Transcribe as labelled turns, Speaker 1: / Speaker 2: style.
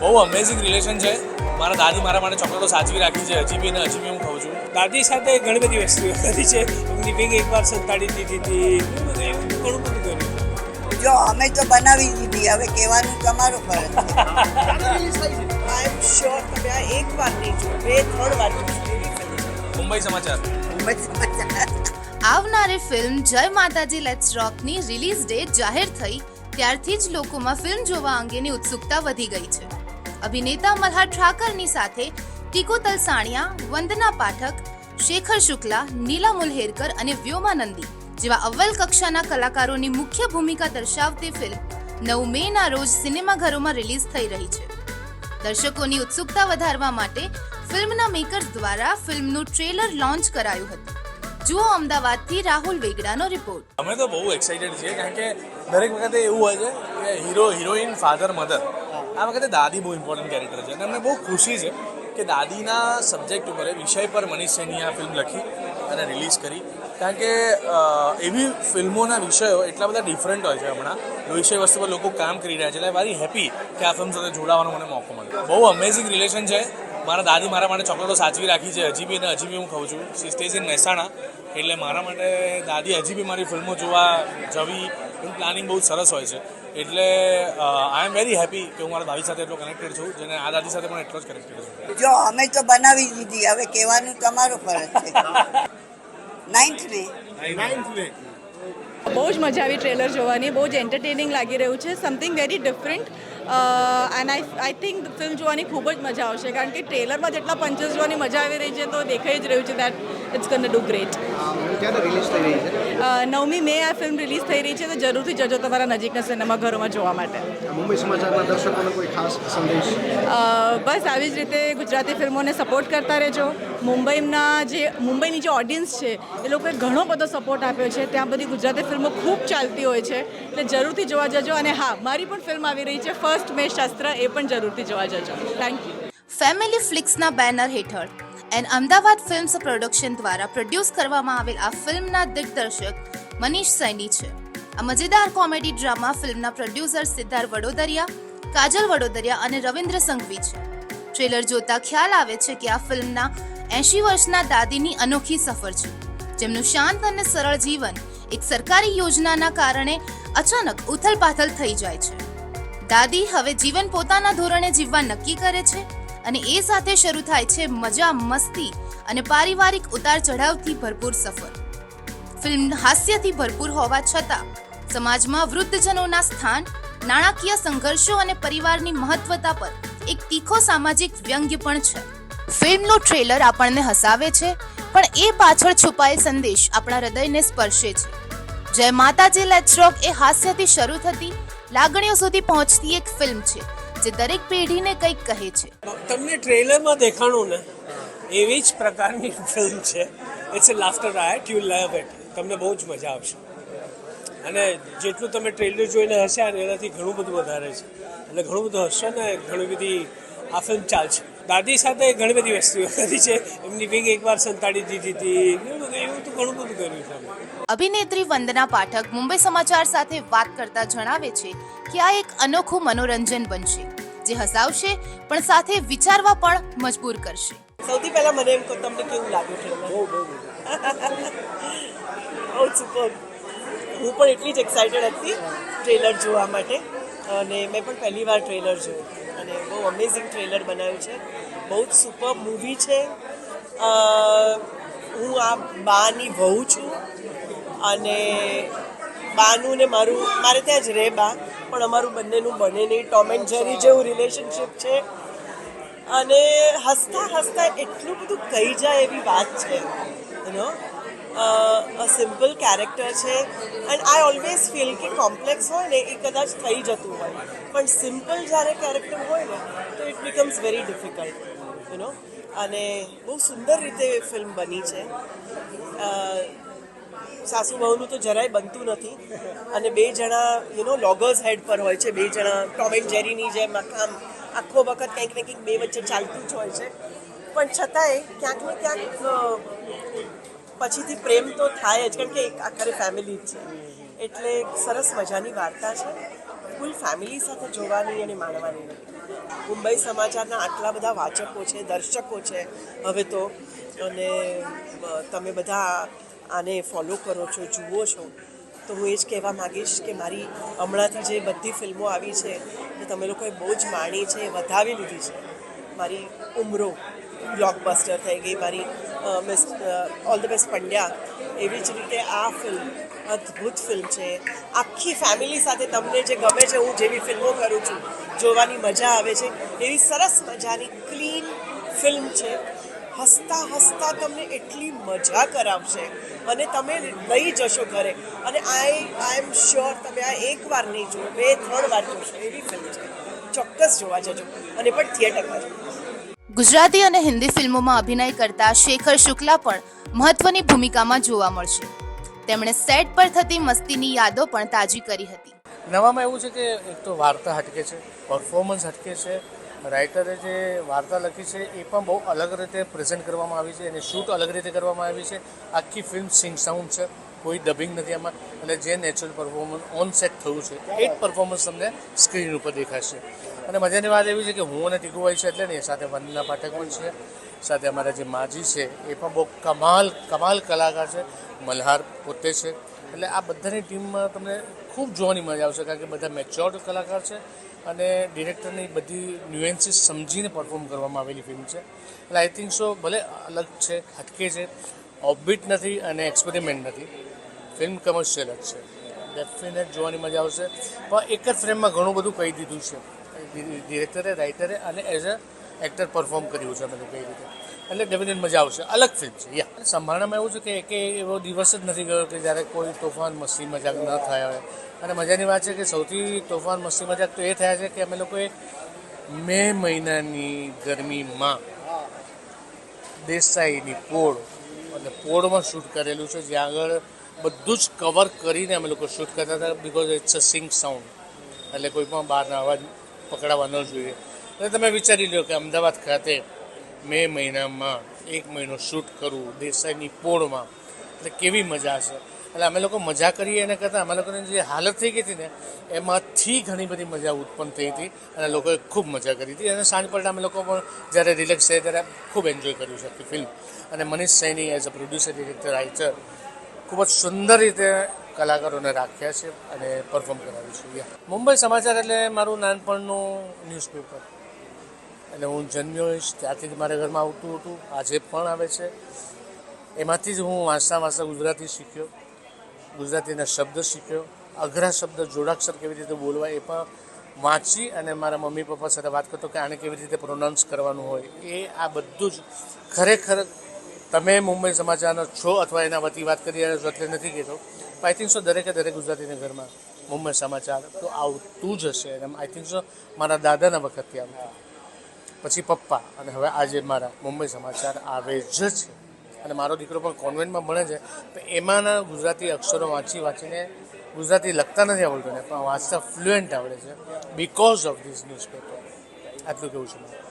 Speaker 1: બહુ amazing relation છે. મારા દાદી મારા માટે ચોકલેટો સાચવી રાખી છે. હજી બી ને હજી બી હું ખાઉં છું.
Speaker 2: દાદી સાથે ઘણી બધી વસ્તુઓ કરી છે. એમની બેગ એકવાર સંતાડી દીધી હતી. ઘણું બધું કર્યું.
Speaker 3: જો અમે તો બનાવી દીધી. હવે કહેવાનું તમારો ફરજ છે.
Speaker 4: આઈ એમ શ્યોર તમે આ એક વાર નહીં જો બે ત્રણ વાર જોશો.
Speaker 1: મુંબઈ સમાચાર.
Speaker 5: આવનારી ફિલ્મ જય માતાજી લેટ્સ રોકની રિલીઝ ડેટ જાહેર થઈ. ત્યારથી જ લોકોમાં ફિલ્મ જોવા અંગેની ઉત્સુકતા વધી ગઈ છે. અભિનેતા મલ્હાર ઠાકરની સાથે ટીકુ તલસાણિયા, વંદના પાઠક, શેખર શુક્લા, નીલા મુલહેરકર અને વ્યોમાનંદી જેવા અવ્વલ કક્ષાના કલાકારોની મુખ્ય ભૂમિકા દર્શાવતી ફિલ્મ નવ મેના રોજ સિનેમાઘરોમાં રિલીઝ થઈ રહી છે. દર્શકોની ઉત્સુકતા વધારવા માટે ફિલ્મના મેકર્સ દ્વારા ફિલ્મનું ટ્રેલર લોન્ચ કરાયું હતું. જુઓ અમદાવાદથી રાહુલ વેગડાનો રિપોર્ટ.
Speaker 1: અમે તો બહુ એક્સાઇટેડ છીએ કારણ કે દરેક વખતે એવું હોય છે કે હીરો હિરોઈન ફાધર મધર આ વખતે દાદી બહુ ઇમ્પોર્ટન્ટ કેરેક્ટર છે અને અમને બહુ ખુશી છે કે દાદીના સબ્જેક્ટ ઉપર વિષય પર મનીષ સેનીએ આ ફિલ્મ લખી અને રિલીઝ કરી. કારણ કે એવી ફિલ્મોના વિષયો એટલા બધા ડિફરન્ટ હોય છે હમણાં. વિષય વસ્તુ પર લોકો કામ કરી રહ્યા છે. એટલે વારી હેપી કે આ ફિલ્મ સાથે જોડાવાનો મને મોકો મળ્યો. બહુ અમેઝિંગ રિલેશન છે. મારા દાદી મારા માટે ચોકલેટો સાચવી રાખી છે. હજી બી અને હજી બી હું ખાઉં છું. સી સ્ટેજ ઇન મહેસાણા. એટલે મારા માટે દાદી હજી બી મારી ફિલ્મો જોવા જવી, એનું પ્લાનિંગ બહુ સરસ હોય છે. એટલે આઈ એમ વેરી હેપી કે હું મારા દાદી સાથે એટલો કનેક્ટેડ છું જેને આ દાદી સાથે પણ એટલો જ કનેક્ટેડ છું.
Speaker 3: જો અમે તો બનાવી દીધી હવે કહેવાનું તમારો ફરજ છે. નાઇન્થ મે
Speaker 6: બહુ જ મજા આવી ટ્રેલર જોવાની બહુ જ એન્ટરટેનિંગ લાગી રહ્યું છે something very different and I I think film જોવાની ખૂબ જ મજા આવશે કારણ કે ટ્રેલરમાં જેટલા પંચસ જોવાની મજા આવી રહી છે તો દેખાઈ જ રહ્યું છે that it's gonna do great નવમી મે આ ફિલ્મ રિલીઝ થઈ રહી છે તો જરૂરથી જજો તમારા નજીકના સિનેમાઘરોમાં જોવા માટે.
Speaker 7: મુંબઈ સમાચારના દર્શકોને કોઈ ખાસ સંદેશ?
Speaker 6: બસ આવી જ રીતે ગુજરાતી ફિલ્મોને સપોર્ટ કરતા રહેજો. મુંબઈના જે મુંબઈની જે ઓડિયન્સ છે એ લોકોએ ઘણો બધો સપોર્ટ આપ્યો છે. ત્યાં બધી ગુજરાતી ફિલ્મો ખૂબ ચાલતી હોય છે એટલે જરૂરથી જોવા જજો. અને હા મારી પણ ફિલ્મ આવી રહી છે ફર્સ્ટ મે શસ્ત્ર એ પણ જરૂરથી જોવા જજો. થેન્ક યુ
Speaker 5: ફેમિલી ફ્લિક્સના બેનર હેઠળ એન અમદાવાદ ફિલ્મ્સ પ્રોડક્શન દ્વારા પ્રોડ્યુસ કરવામાં આવેલ આ ફિલ્મના દિગ્દર્શક મનીષ સૈની છે. આ મજેદાર કોમેડી ડ્રામા ફિલ્મના પ્રોડ્યુસર સિદ્ધાર્થ વડોદરિયા, કાજલ વડોદરિયા અને રવિન્દ્ર સંઘવી છે. ટ્રેલર જોતા ખ્યાલ આવે છે કે આ ફિલ્મના એંશી વર્ષના દાદીની અનોખી સફર છે. જેમનું શાંત અને સરળ જીવન એક સરકારી યોજનાના કારણે અચાનક ઉથલપાથલ થઈ જાય છે. દાદી હવે જીવન પોતાના ધોરણે જીવવા નક્કી કરે છે. અને એ સાથે શરૂ થાય છે મજા મસ્તી અને પારિવારિક ઉતાર ચઢાવથી ભરપૂર સફર. ફિલ્મ હાસ્યથી ભરપૂર હોવા છતાં, સમાજમાં વૃદ્ધજનોના સ્થાન, નાણાકીય સંઘર્ષો અને પરિવારની મહત્વતા પર એક તીખો સામાજિક વ્યંગ્ય પણ છે. ફિલ્મનું ટ્રેલર આપણને હસાવે છે, પણ એ પાછળ છુપાયેલ સંદેશ આપણા હૃદયને સ્પર્શે છે. જય માતાજી લેટ્સ રોક એ હાસ્યથી શરૂ થતી લાગણીઓ સુધી પહોંચતી એક ફિલ્મ છે. જે દરેક પેઢીને કંઈક કહે છે.
Speaker 2: તમને ટ્રેલરમાં દેખાણું ને, એવી જ પ્રકારની ફિલ્મ છે. It's a laughter riot you love it તમને બહુ જ મજા આવશે. અને જેટલું તમે ટ્રેલર જોઈને હસ્યા ને એનાથી ઘણું બધું વધારે છે. એટલે ઘણું બધું હસશો ને, ઘણી બધી આ ફિલ્મ ચાલશે. દાદી સાથે ઘણી બધી વસ્તુઓ કરી છે. એમની વિંગ એકવાર સંતાડી દીધી હતી. ઘણું બધું કર્યું છે
Speaker 5: અભિનેત્રી વંદના પાઠક મુંબઈ સમાચાર સાથે વાત કરતા જણાવે છે કે આ એક અનોખું મનોરંજન બનશે જે હસાવશે પણ સાથે વિચારવા પણ મજબૂર કરશે.
Speaker 4: સૌથી પહેલા મને એમ કહો તમને કેવું લાગ્યું છે? બહુ બહુ હું પણ એટલી જ એક્સાઇટેડ હતી ટ્રેલર જોવા માટે અને મેં પણ પહેલી વાર ટ્રેલર જોયું અને બહુ અમેઝિંગ ટ્રેલર બનાવ્યું છે. બહુ જ સુપર મૂવી છે. હું આ બાની વહુ છું અને બાનું ને મારું, મારે ત્યાં જ રહે બા, પણ અમારું બંનેનું બને નહીં. ટોમ એન્ડ જેરી જેવું રિલેશનશિપ છે. અને હસતા હસતા એટલું બધું કહી જાય એવી વાત છે. યુ નો સિમ્પલ કેરેક્ટર છે. એન્ડ આઈ ઓલવેઝ ફીલ કે કોમ્પ્લેક્સ હોય ને, એ કદાચ થઈ જતું હોય. પણ સિમ્પલ જ્યારે કેરેક્ટર હોય ને, તો it becomes very difficult you know અને બહુ સુંદર રીતે ફિલ્મ બની છે. સાસુ બહુનું તો જરાય બનતું નથી. અને બે જણા યુનો લોગર્સ હેડ પર હોય છે. બે જણા ટોમ એન્ડ જેરીની જેમ આમ આખો વખત કંઈક ને કંઈક બે વચ્ચે ચાલતું જ હોય છે. પણ છતાંય ક્યાંક ને ક્યાંક પછીથી પ્રેમ તો થાય જ, કારણ કે એક આખરે ફેમિલી જ છે. એટલે સરસ મજાની વાર્તા છે. ફૂલ ફેમિલી સાથે જોવાની અને માણવાની. મુંબઈ સમાચારના આટલા બધા વાચકો છે, દર્શકો છે, હવે તો. અને તમે બધા આને ફોલો કરો છો, જુઓ છો. તો હું એ જ કહેવા માગીશ કે મારી હમણાંથી જે બધી ફિલ્મો આવી છે, એ તમે લોકોએ બહુ જ માણી છે, વધાવી લીધી છે. મારી ઉમરો બ્લોકબસ્ટર થઈ ગઈ, મારી miss all the best Pandya. એવી જ રીતે આ ફિલ્મ અદ્ભુત ફિલ્મ છે. આખી ફેમિલી સાથે તમને જે ગમે છે, હું જેવી ફિલ્મો કરું છું, જોવાની મજા આવે છે. એવી સરસ મજાની ક્લીન ફિલ્મ છે. હસતા હસતા તમને એટલી મજા કરાવશે. અને તમે લઈ જશો ઘરે. અને આઈ આઈ એમ શ્યોર તમે આ એક વાર નહીં જુઓ, બે, ત્રણ વાર જોશો. એવી ફિલ્મ છે. ચોક્કસ જોવા જજો. અને પણ થિયેટરમાં
Speaker 5: ગુજરાતી અને હિન્દી ફિલ્મોમાં અભિનય કરતા શેખર શુક્લા પણ મહત્વની ભૂમિકામાં જોવા મળશે. તેમણે સેટ પર થતી મસ્તીની યાદો પણ તાજી કરી હતી.
Speaker 1: નવામાં એવું છે કે એક તો વાર્તા હટકે છે પરફોર્મન્સ હટકે છે રાઇટરે જે વાર્તા લખી છે એ પણ બહુ અલગ રીતે પ્રેઝન્ટ કરવામાં આવી છે એને શૂટ અલગ રીતે કરવામાં આવી છે. આખી ફિલ્મ સિંગ સાઉન્ડ છે. કોઈ ડબિંગ નથી આમાં. અને જે નેચરલ પરફોર્મન્સ ઓન સેટ થયું છે, એ જ પરફોર્મન્સ તમને સ્ક્રીન ઉપર દેખાશે. અને મજાની વાત એવી છે કે હું અને ટીકુભાઈ છે એટલે નહીં સાથે વંદના પાઠક પણ છે. સાથે અમારા જે માજી છે, એ પણ બહુ કમાલ કમાલ કલાકાર છે. મલ્હાર પોતે છે. એટલે આ બધાની ટીમમાં તમને ખૂબ જોવાની મજા આવશે, કારણ કે બધા મેચ્યોર્ડ કલાકાર છે અને ડિરેક્ટરની બધી ન્યુએન્સીસ સમજીને પરફોર્મ કરવામાં આવેલી ફિલ્મ છે. એટલે આઈ થિંક સો ભલે અલગ છે, હટકે છે ઓબિટ નથી અને એક્સપેરિમેન્ટ નથી. ફિલ્મ કમર્શિયલ જ છે. ડેફિનેટ જોવાની મજા આવશે. પણ એક જ ફ્રેમમાં ઘણું બધું કહી દીધું છે. ડિરેક્ટરે રાઇટરે અને એઝ અ એક્ટર પરફોર્મ કર્યું છે અમે કઈ રીતે. એટલે ડેફિનેટ મજા આવશે. અલગ ફિલ્મ છે. યા સંભાળામાં એવું છે કે એકે એવો દિવસ જ નથી ગયો કે જ્યારે કોઈ તોફાન, મસ્તી, મજાક ન થયા હોય. અને મજાની વાત છે કે સૌથી તોફાન, મસ્તી, મજાક તો એ થયા છે કે અમે લોકોએ મે મહિનાની ગરમીમાં દેસાઈની પોળ, અને પોળમાં શૂટ કરેલું છે. જ્યાં આગળ બધું જ કવર કરીને અમે લોકો શૂટ કરતા હતા because it's a sync sound એટલે કોઈ પણ બહારના અવાજ પકડાવા ન જોઈએ. એટલે તમે વિચારી લો કે અમદાવાદ ખાતે મે મહિનામાં એક મહિનો શૂટ કરવું દેસાઈની પોળમાં. એટલે કેવી મજા હશે? એટલે અમે લોકો મજા કરીએ એના કરતાં અમે લોકોની જે હાલત થઈ ગઈ હતી ને, એમાંથી ઘણી બધી મજા ઉત્પન્ન થઈ હતી અને લોકોએ ખૂબ મજા કરી હતી. અને સાંજ પડતા અમે લોકો પણ જ્યારે રિલેક્સ થયા ત્યારે ખૂબ એન્જોય કર્યું છે ફિલ્મ અને Manish Saini as a producer director writer ખૂબ જ સુંદર રીતે કલાકારોને રાખ્યા છે અને પરફોર્મ કરાવ્યું છે. મુંબઈ સમાચાર એટલે મારું નાનપણનું ન્યૂઝપેપર એટલે હું જન્મ્યો હોઈશ ત્યારથી જ મારા ઘરમાં આવતું હતું, આજે પણ આવે છે. એમાંથી જ હું વાંચતા વાંચતા ગુજરાતી શીખ્યો. ગુજરાતીના શબ્દ શીખ્યો. અઘરા શબ્દ, જોડાક્ષર કેવી રીતે બોલવા એ પણ વાંચી અને મારા મમ્મી પપ્પા સાથે વાત કરતો કે આને કેવી રીતે પ્રોનાઉન્સ કરવાનું હોય એ આ બધું જ ખરેખર તમે મુંબઈ સમાચારનો છો અથવા એના વતી વાત કરી રહ્યા છો એટલે નથી કહેતો. આઈ થિંક સો દરેકે દરેક ગુજરાતીના ઘરમાં મુંબઈ સમાચાર તો આવતું જ હશે અને આઈ થિંક સો મારા દાદાના વખતથી આવતું. પછી પપ્પા અને હવે આજે મારા મુંબઈ સમાચાર આવે જ છે. અને મારો દીકરો પણ કોન્વેન્ટમાં ભણે છે. તો એમાંના ગુજરાતી અક્ષરો વાંચી વાંચીને ગુજરાતી લખતા નથી આવડતું ને, પણ વાંચતા ફ્લુએન્ટ આવડે છે. બિકોઝ ઓફ ધીસ ન્યૂઝપેપર આટલું કેવું છે.